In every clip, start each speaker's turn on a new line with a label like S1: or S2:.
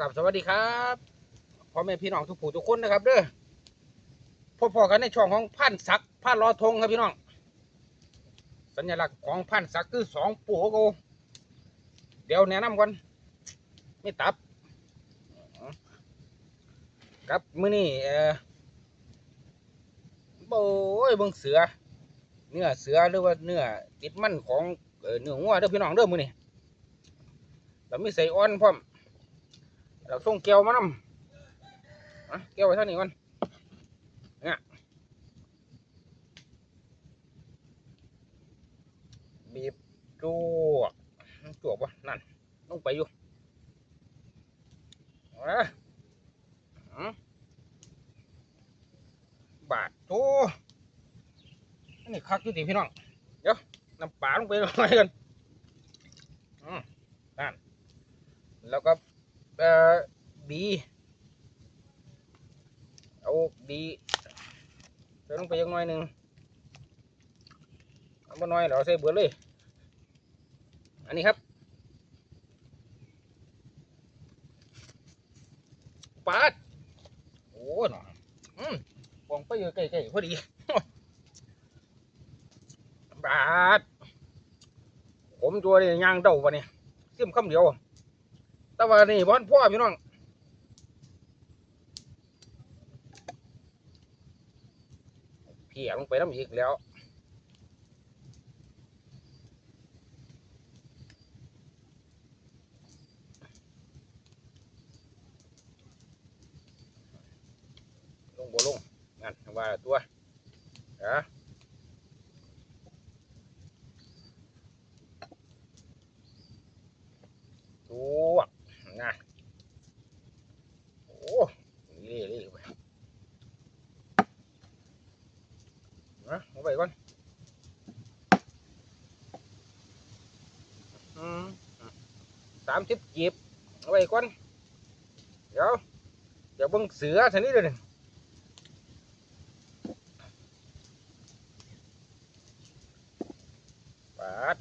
S1: กับสวัสดีครับพ่อแม่พี่น้องทุกผู้ทุกคนนะครับเด้อพบๆกันในช่องของพันศักพันรอธงครับพี่น้อง สัญลักษณ์ของพันศักคือสองปู่โกเดี๋ยวแนะนำก่อนไม่ตับครับมื้อนี้เอ่อโอ้ยเบิ่งเสือ เนื้อเสือหรือว่าเนื้อติดมันของเอ่อเนื้องัวเด้อพี่น้องเด้อมื้อนี้แล้วมีใส่อ่อนพร้อม เราส่งเกลียวมานำอะเกลียวไว้เท่านี้ก่อนเนี่ยบีบจวกจวกปะนั่นลงไปอยู่อะอืมบาทโตอันนี้คักอยู่ติพี่น้อง เดี๋ยวน้ำปลาลงไปหน่อยกันอืมนั่นแล้วก็ เอ่อบีเอาบีใส่ลงไปยังน้อยหนึ่งเอาบ่น้อยเราใส่เบือเลย อันนี้ครับปาดโอ้หน่ออืมวางไปอยู่ใกล้ๆพอดีบาดผมตัวนี้ย่างเดาวะเนี่ยเสียมคำเดียว แต่ว่านี่บอนพ่อพี่น้องเพียลงไปน้ำอีกแล้วลงบ่ลงงั้นว่าตัวอะตัวนะโอ้นี่นี่ไปนะเอาไปก่อนอืมสามสิบจีบ เอาไปก่อนเดี๋ยวเดี๋ยวเบิ่งเสือชนิดเดียวนี่ปาด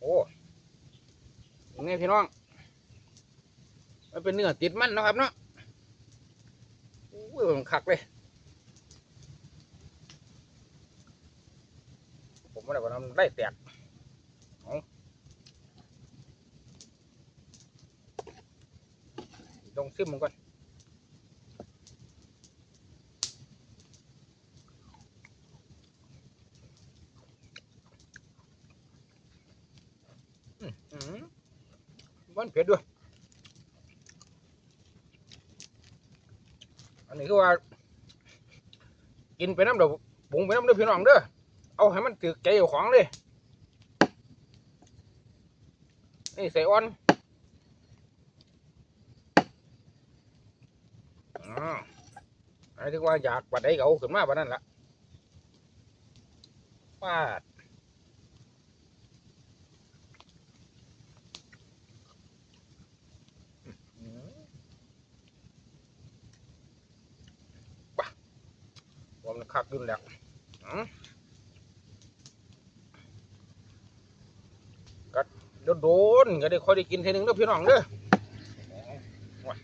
S1: โอ้นี่พี่น้องมันเป็นเนื้อติดมันนะครับเนาะอุ้ยมันคักเลย ผมไม่ได้ว่าน้ำได้แตกเอาลอง ซิมมันก่อนวันเผ็ดด้วย อันนี้คือว่า กินไปน้ำเดี๋ยวปรุงไปน้ำเด้อพี่น้องเด้อ เอาให้มันตึกใจเจ้าของเลยนี่ใส่อ่อน อ๋ออันนี้ถือว่าอยากปัดได้เขาขึ้นมาปัดนั่นละปาดอืมว่ามันคักขึ้นแล้วอืมก็โดนโดนๆก็ได้ค่อยได้กินทีนึงเด้อพี่น้องเด้อว่ะ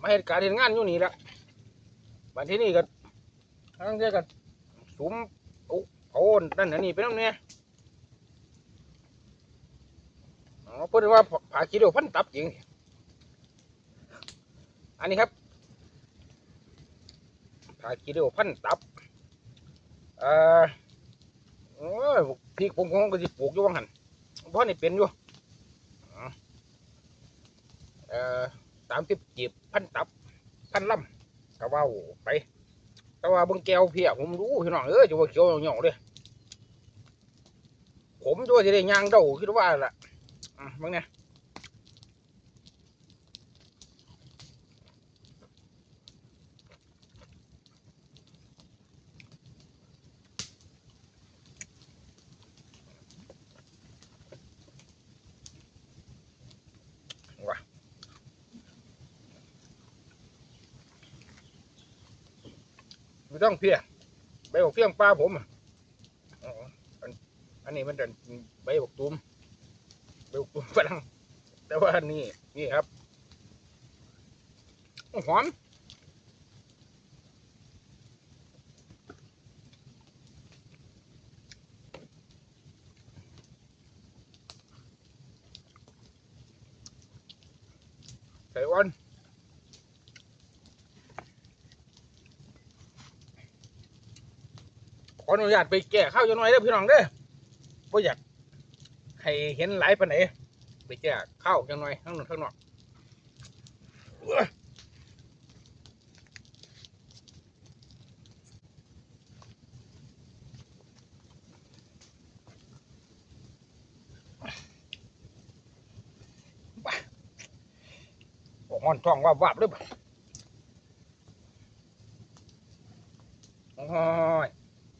S1: มาเหตุการณ์เหตุงานอยู่นี่แหละบัดที่นี่ก็ทั้งเดียกันสุมโอุโอนนั่นนนี่ไปน้ำเนี่ยอ๋อเพิ่นว่าผาคิดว่าพันตับจริงอันนี้ครับถ่ายกิโลพันตับเอ่อโอ้ยพริกผมคงก็จะปลูกอยู่ว่างหันเพราะนี่เป็นอยู่เอ่อสามสิบจีบ พันตับ พันลำกะว่าไป แต่ว่าบางแก้วเพียผมรู้พี่น้องเออจะว่าเขียวเหนียวๆเลยผมด้วยจะได้ย่างเดาคิดว่าล่ะอะบางเนี่ย ไม่ต้องเพี้ยใบบอกเพี้ยงปลาผมอันนี้มันเป็นใบบอกตูมฝรั่งแต่ว่านี่นี่ครับหอมใส่อ้อนข ออนุญาตไปแก้ข้าวจังหน่อยเด้อพี่น้องเด้อบ่อยากให้เห็นหลายปานไหนไปแก้ข้าวจังหน่อยข้างนอกข้งนอกอุ๊ยบ้าโอ้หอนท้องว่าบวาบเลยบ่โอ้ย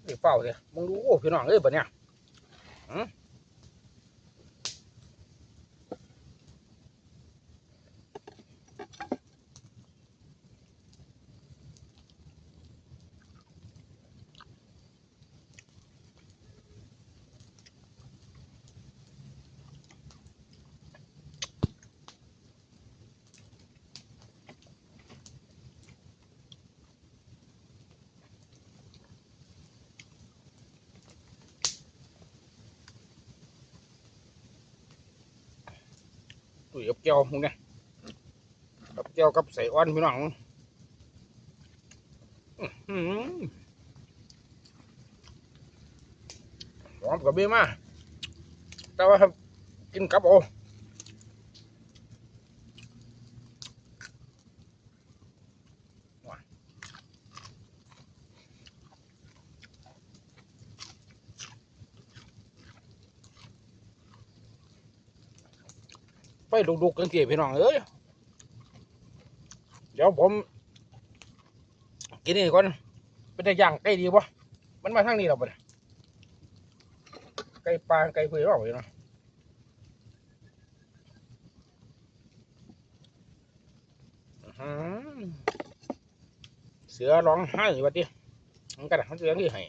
S1: นี่ เฝ้าเลยมึงรู้พี่น้องเอ้ยบ่เนี่ย ตุ๋ยกับแก้วมึงเนี่ยกับแก้วกับใส่อ้อนพี่น้องหอมกับเบี้ยมาแต่ว่ากินกับโอ ไปดุกๆกันเสียพี่น้องเอ้ยเดี๋ยวผม กินนี่ก่อนเป็นแต่ย่างไก่ดีปะมันมาทางนี้เราปะไก่ปลาไก่เผือกเราอยู่เนาะอื้อหือเสือร้องไห้วัดดิมันกระดาษมันเสือที่ให้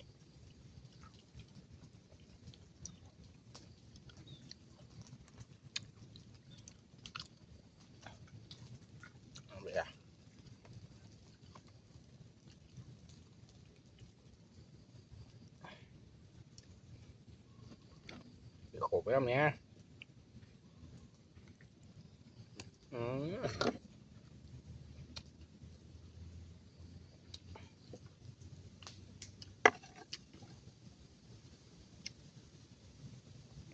S1: เอาไปอะเดี๋ยวโขกไปแล้ว เนี่ยอืม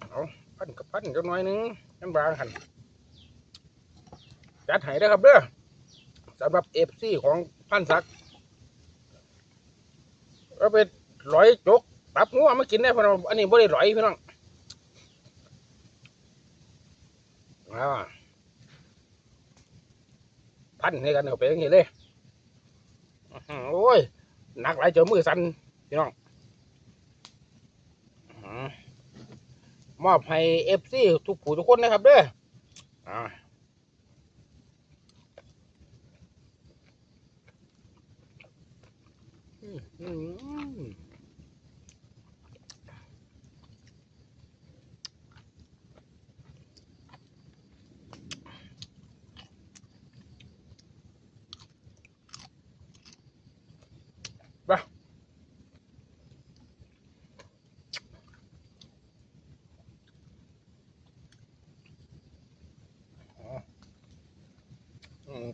S1: เอาพันกับพันจักหน่อยนึงน้ำบางหันจัดให้ได้ครับเด้อสำหรับเอฟซีของพันศักดิ์เอาไปร้อยจกปรับงัวมากินได้พอนอันนี้บ่ได้ร้อยพี่น้อง อ่าพันให้กันเอาไปอย่างนี้เลยโอ้ยหนักหลายเจอมือสั่นพี่น้องมอบให้เอฟซีทุกผู้ทุกคนนะครับเด้ออ่าอืม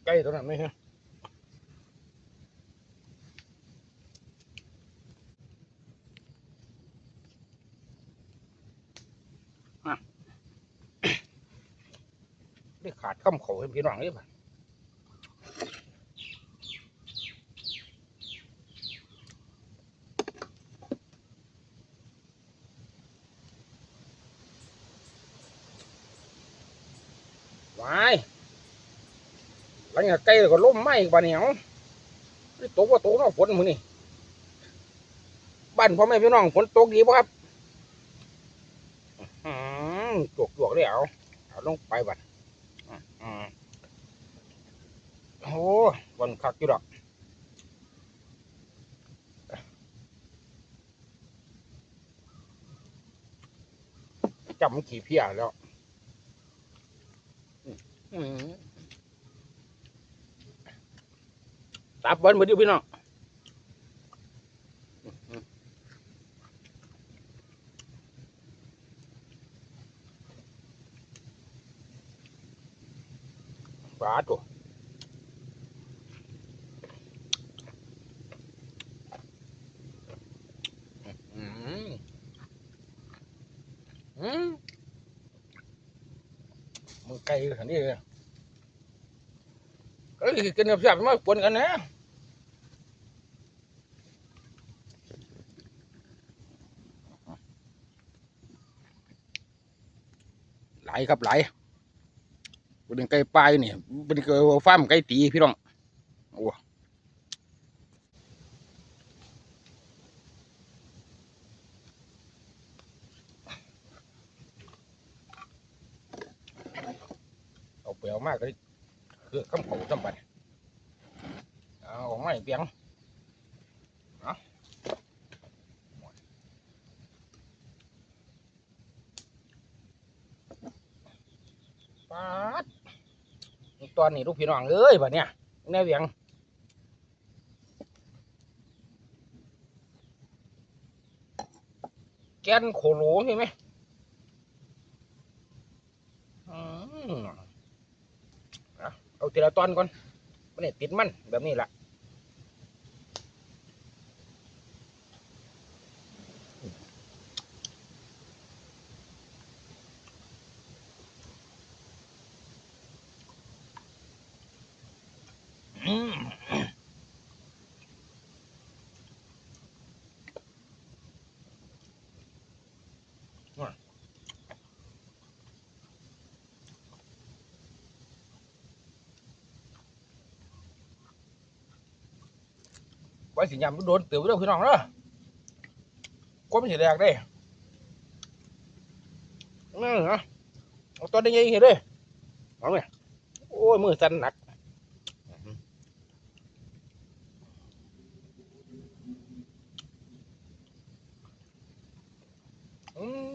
S1: ใกล้ตรงนั้นไหมฮะได้ขาดข้ามเขาเห็นพี่น้องเลยป่ะวาย หลังจากไกลก็ล้มไหม้บ้านเหนียวนี่ตกว่าตกเนาะฝนมือนี่บ้านพ่อแม่พี่น้องฝนตกดีป่ะครับจวกจวกเลยเอาเอาลงไปบัดอืมโอ้บนคักอยู่ดอกจำขี่เพียแล้ว อืม ตับเบิ้ลหมดอยู่พี่น้องอืมปลาตัวอืมอืมมึงไกลขนาดนี้เลย เอ้ยกินกับแซ่บมาปนกันนะไหลครับไหลายเป็นไก่ปลายนี่เป็นไก่ฟาร์มไก่ตีพี่น้องโอ้เอาเปลียวมากเลย คือคำเขาจำบัดเอาออกมาให้เปียงเอาปาดตอนนี้ลูกพี่น้องเอ้ยบัดเนี่ยแน่เวียงแกนโคโลใช่ไหมอืม เอาทีละตอนก่อนมันนี่ติดมันแบบนี้แหละอืมไว้สิยำโดนเตือนไปเด้อพี่น้องเด้อก็ไม่ใช่แรกเด้นี่นะเอาตอนนี้ยังเห็นเด้เอาไหมโอ้ยมือสั่นหนักอืม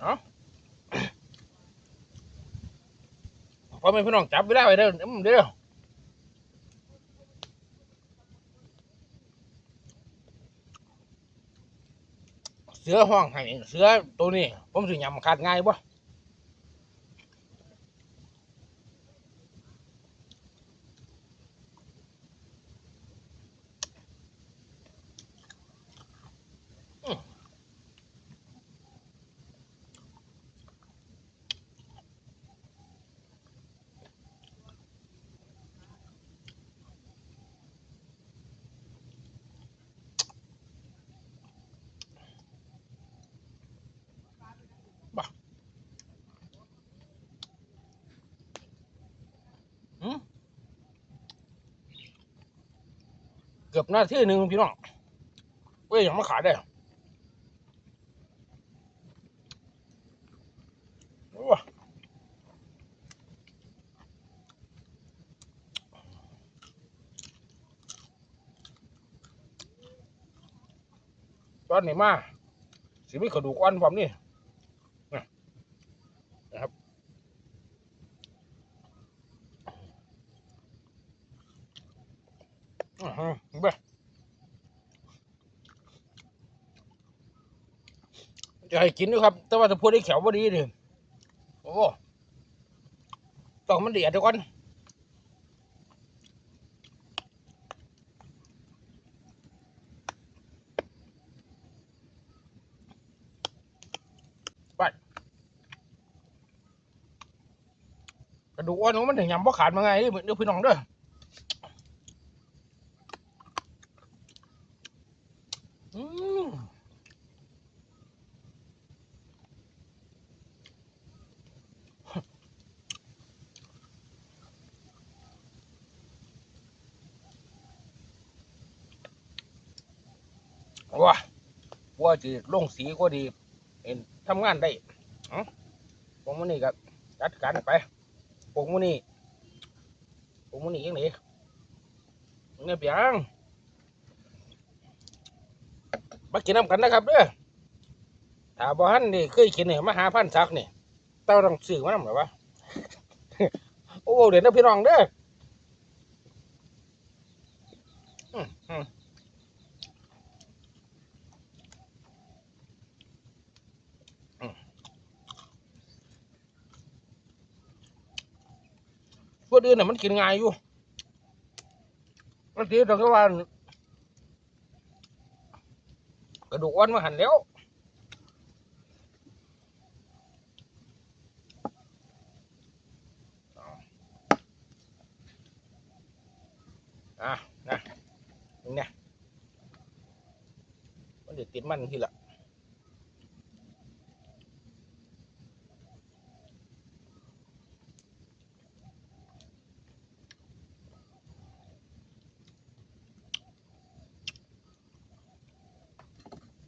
S1: เอาพ อไม่พี่น้องจับเวลาไว้เด้อเด้อเสือห้องให้เสือตัวนี้ ผมสิยำขาดง่ายบ่ กือบหน้าที่หนึ่งพี่น้องเว้ยยังมาขายได้โอ้ตอนนี้มาสิมีกระดูกอ่อนผมนี่นะนะครับอือฮึเะให้กินด้วยครับ แต่ว่าถ้าพูดได้แขวบ่ดีดิโอ้ต้องมันเดียดเดี๋ยวก่อนกระดูกอ่อนมันถึงยำบ่ขาดมาไงเดี๋ยวพี่น้องเด้อม ว้า ว่าจะลงสีก็ดีเห็นทำงานได้เอ๋อพวกมันนี่ก็จัดการไปพวกมันนี่พวกมันนี่ยังไงเนี่ยเปียงมากินน้ำกันนะครับเด้อถ้าบ่ฮันนี่เคยกินเนี่ยมาหาพันซักนี่เต้าต้องซื้อมานำหรอวะโอ้เดี๋ยวนะพี่น้องเด้ออืมอืมอืม พวอื่นน่ะมันกินง่ายอยู่มันตีตรงที่ว่ากระดูกอ่อนมาหันแล้วอะนะนี่เนี่ยมันเดี๋ยวติดมันที่ละ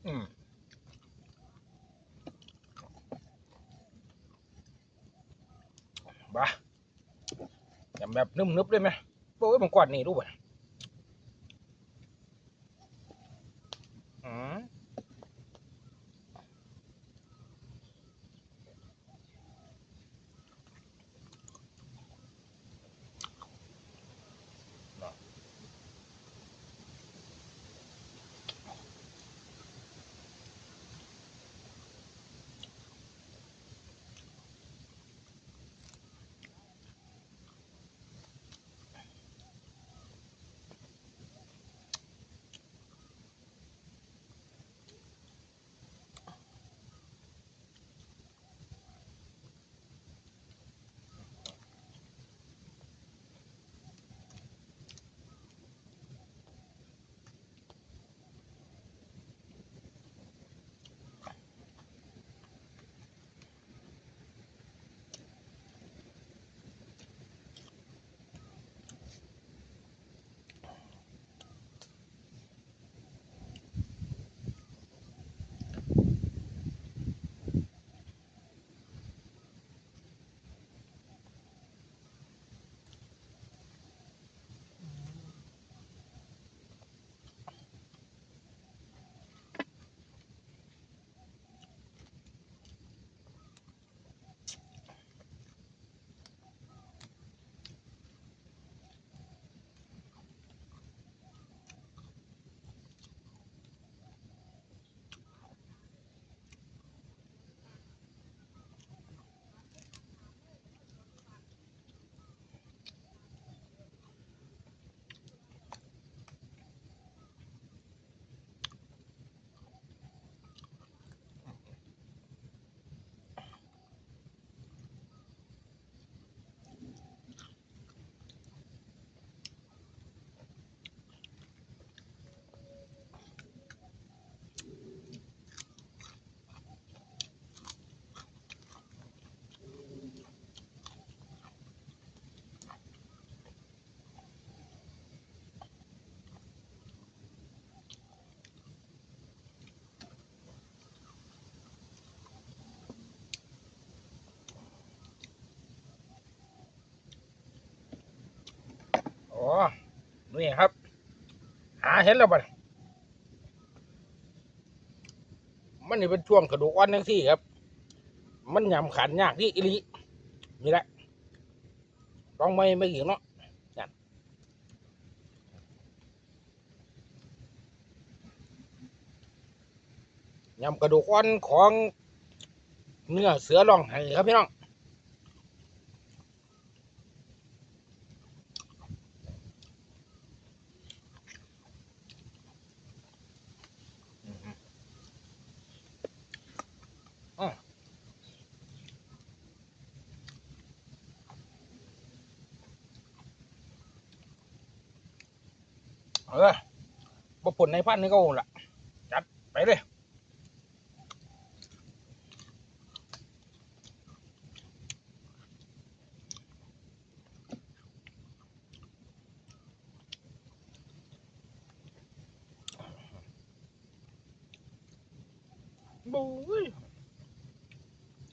S1: อืมบ้าอย่าง แบบนึบๆได้ไหมโอ้ยมันกวาดนี่รู้ป่ะ อ๋อนี่ครับ หาเห็นแล้วบ่เนี่ยมันนี่เป็นช่วงกระดูกอ่อนทั้งที่ครับ มันยำขันยากที่อิลินี่แหละต้องไม่ไม่อีกเนาะยำกระดูกอ่อนของเนื้อเสือร้องไห้ครับพี่น้อง ออบ่ผลในพันนี่ก็โอละจัดไปเลยบู๊ย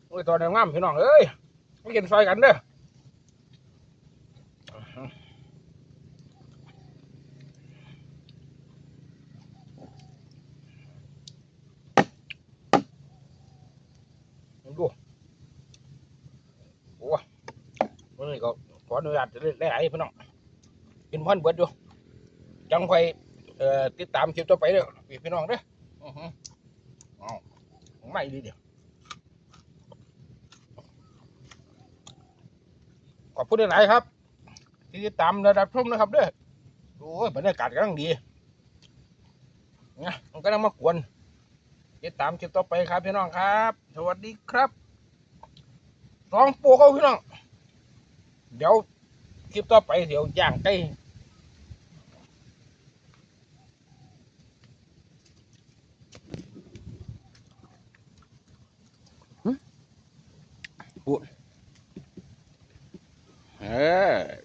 S1: โอ้ยตอนนี้งามพี่น้องเอ้ยมากินซอยกันเด้อ ดูโอ้วันนี้ก็ขออ นุญาตได้ไอ้พี่น้องกินพันเบิดอยู่จังไฟเอ่อติดตามคลิปต่อไปเด้อพี่น้องเด้ออือหือเอไม่ดีเดียวขอบคุณหลายครับ ที่ติดตามระดับชมนะครับเด้อโอ้ยบรรยากาศกำลังดีนะมันก็ต้องมากวนติดตามคลิปต่อไปครับพี่น้องครับ สวัสดีครับสองปูเขาพี่น้อง เดี๋ยว คลิปต่อไปเดี๋ยวย่างไก่พูดเออ